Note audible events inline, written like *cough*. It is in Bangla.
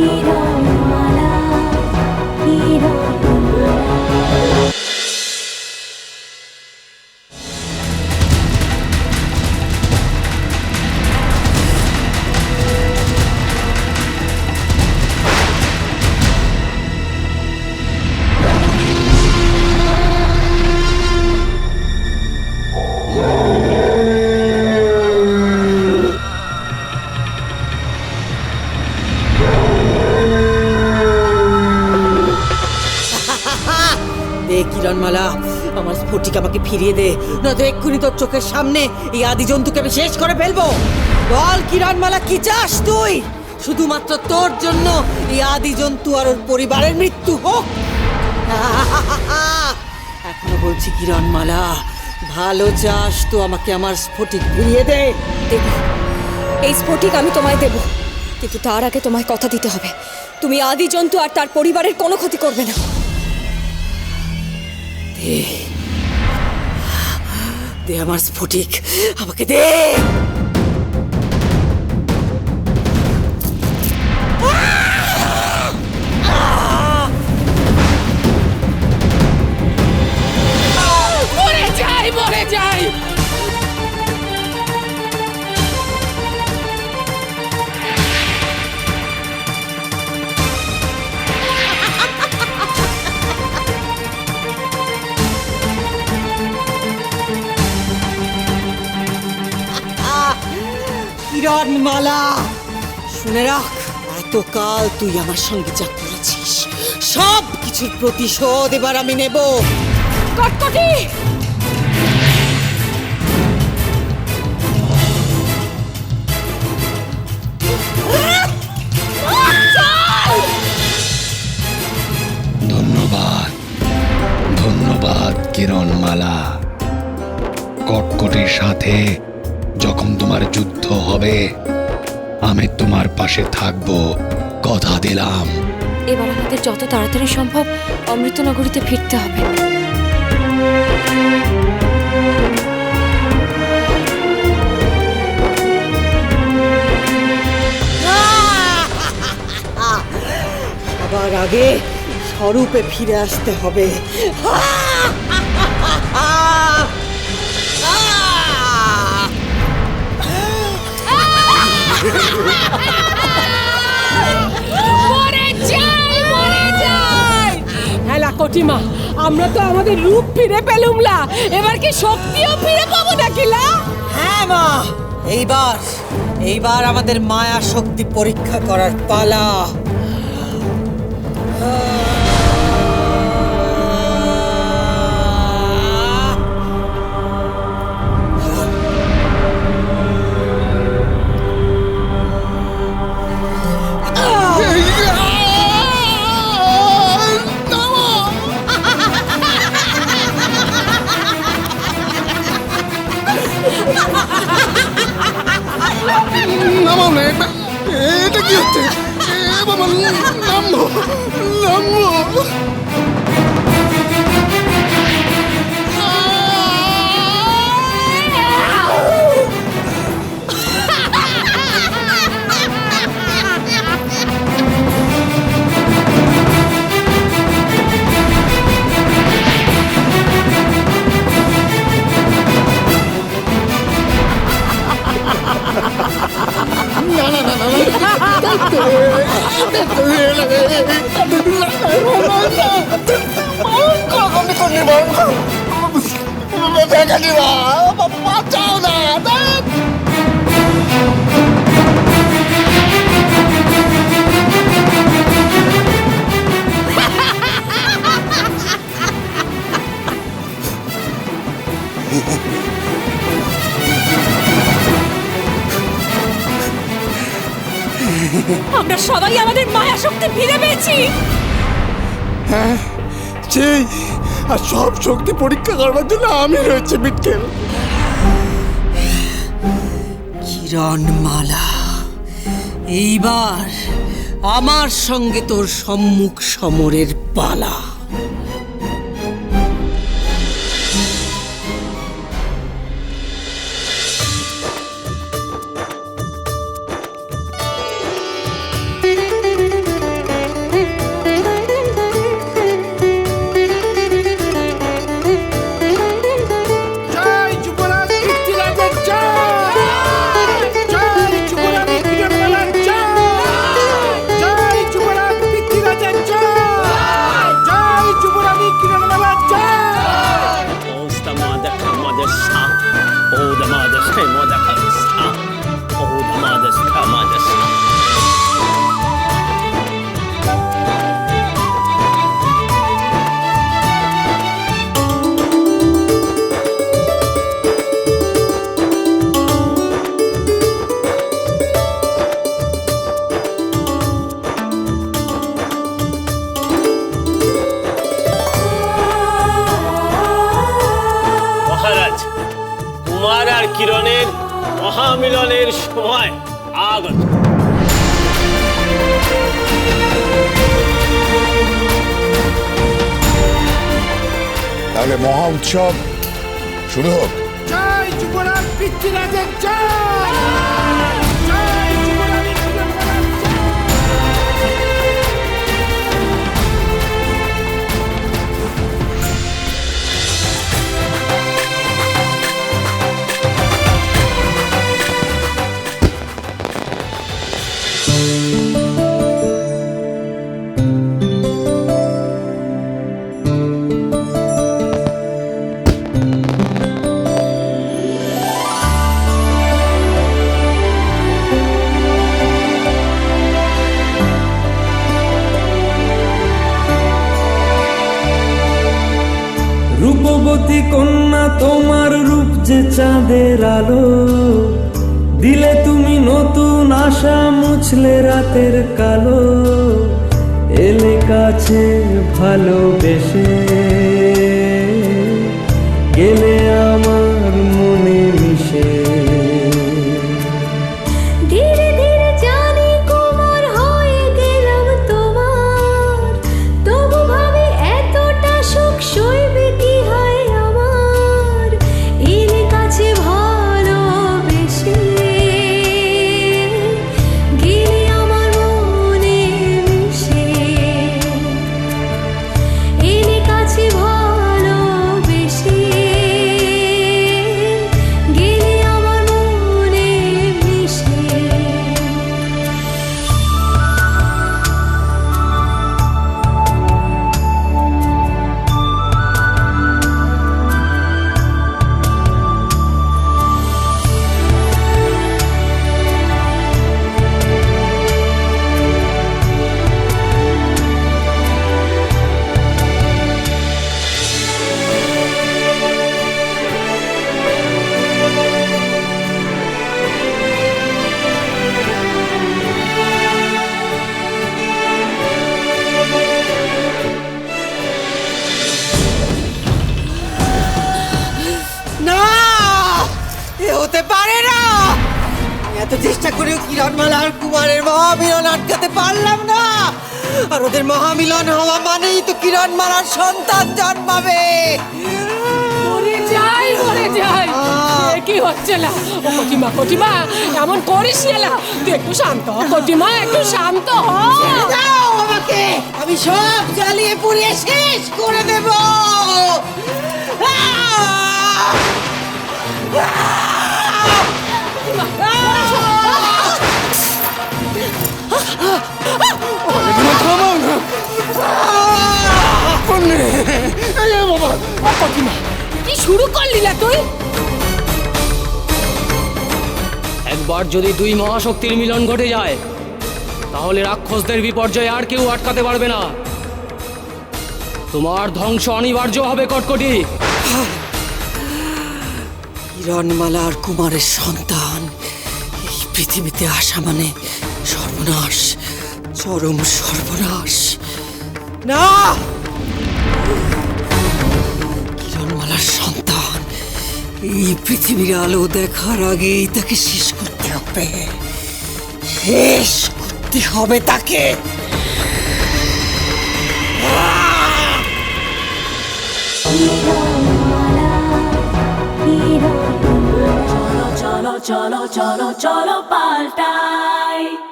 দে স্ফটিক আমাকে ফিরিয়ে দে। নয়তো এক্ষুনি তোর চোখের সামনে এই আদি জন্তুকে আমি শেষ করে ফেলব। বল কিরণমালা কি চাস তুই? শুধুমাত্র তোর জন্য এই আদি জন্তু আর ওর পরিবারের মৃত্যু হোক। *laughs* এখনও বলছি কিরণমালা ভালো চাস তো আমাকে আমার স্ফটিক ফিরিয়ে দে। দেব এই স্ফটিক আমি তোমায় দেব। কিন্তু তার আগে তোমায় কথা দিতে হবে। তুমি আদি জন্তু আর তার পরিবারের কোনো ক্ষতি করবে না। দে আমার স্ফটিক আমাকে দে। কিরণমালা শুনে রাখ, এতকাল তুই আমার সঙ্গে যা করেছিস সব কিছুর প্রতিশোধ এবার আমি নেব। কটকটি যুদ্ধ হবে। আমি তোমার পাশে থাকব কথা দিলাম। এবার আমাদের যত তাড়াতাড়ি সম্ভব অমৃতনগরীতে ফিরতে হবে। সবার আগে স্বরূপে ফিরে আসতে হবে। মরে হেলা কটিমা আমরা তো আমাদের রূপ ফিরে পেলুমলা এবার কি শক্তিও ফিরে পাবো নাকিলা হ্যাঁ মা, এইবার এইবার আমাদের মায়া শক্তি পরীক্ষা করার পালা। এটা এটা কি হচ্ছে? বাবা নামবো নামবো বাঁচাও না আমরা সবাই আমাদের মায়া শক্তি ফিরে পেয়েছি। সেই আর সব শক্তি পরীক্ষা করবার জন্য আমি রয়েছে বিটকেল। কিরণমালা, এইবার আমার সঙ্গে তোর সম্মুখ সমরের পালা। মহামিলনের সময় আগত। তাহলে মহা উৎসব শুরু হোক। জয় যুবরাজ পৃথ্বীরাজের জয় জয়! রূপ চাঁদের আলো। দিলে তুমি নতুন আশা মুছলে রাতের কালো। এলে কাছে ভালোবেসে। গেলে চেষ্টা করেও কিরণমালা আর কুমারের মহামিলন আটকাতে পারলাম না। আর ওদের মহামিলন হওয়া মানেই তো কিরণমালার সন্তান জন্মাবে। মরে যাই মরে যাই। কি হচ্ছে না ও কটিমা কটিমা এমন করিস না তুই একটু শান্ত হ কটিমা একটু শান্ত হ। দাও আমাকে। আমি সব জ্বালিয়ে পুড়িয়ে শেষ করে দেব। কটিমা কি শুরু করলি না তুই? একবার যদি দুই মহাশক্তির মিলন ঘটে যায় তাহলে রাক্ষসদের বিপর্যয় আর কেউ আটকাতে পারবে না। তোমার ধ্বংস অনিবার্য হবে কটকটি। আর কুমারের সন্তান। এই পৃথিবীতে আসা মানে সর্বনাশ। চরম সর্বনাশ। না! কিরণমালার সন্তান, এই পৃথিবীর আলো দেখার আগেই তাকে শেষ করতে হবে। শেষ করতে হবে তাকে! চলো চলো চলো চলো, পাল্টাই।